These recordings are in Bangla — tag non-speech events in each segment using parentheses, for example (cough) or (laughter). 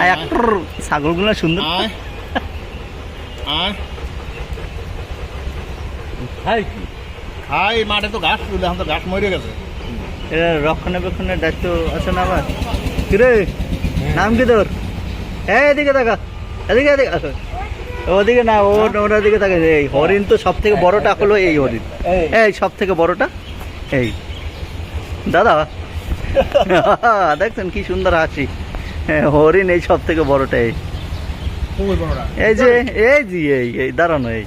আয়। ছাগলগুলো সুন্দর। আয় আয়। খাই কি? খাই মাঠে তো ঘাস এখন তো ঘাস মরে গেছে। এটা রক্ষণাবেক্ষণের দায়িত্ব আছে না আবার? কিরে নাম কি তোর? এদিকে দেখা এদিকে এদিকে আসো। ওদিকে না ও ওর দিকে থাকে এই হরিণ তো সব থেকে বড়টা হলো এই হরিণ। এই। সব থেকে বড়টা? এই। দাদা (laughs) দেখছেন কি সুন্দর হাসি। হ্যাঁ, হরিণ এই সব থেকে বড়টা। এই যে এই জি এই এই দাঁড়ানো এই।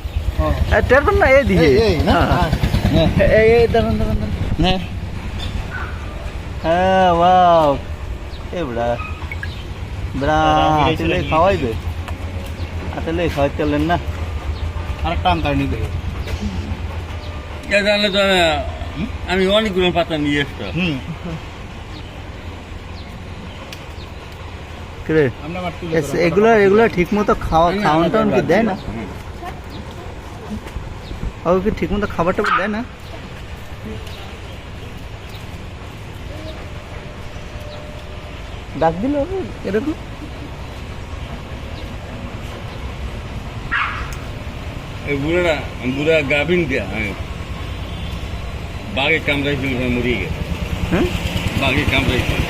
এই, টের না এই দিকে এই এই না হ্যাঁ। দাঁড়ান দাঁড়ান হ্যাঁ এ বড়া বড়া দাদা, আসলে খাওয়াইবে। আসলে খাওয়াইতে না? আর টান তাই নিতে। জানলে তো আমি- আমি অনেকগুলো পাতা নিয়ে এসতাম কিরে। এগুলো এগুলো ঠিক মতো খাওয়া খাওয়ান টাউন কি দেয় না? ও কি ঠিক মতো খাবার টাবার দেয় না? ডাক দিল এরকম? এই বুড়াটা বুড়া গাভিন দিয়া হ্যাঁ। বাঘে কামড়াইছিল মরিয়ে গেছে। হ্যাঁ? বাঘে কামড়াইছিল।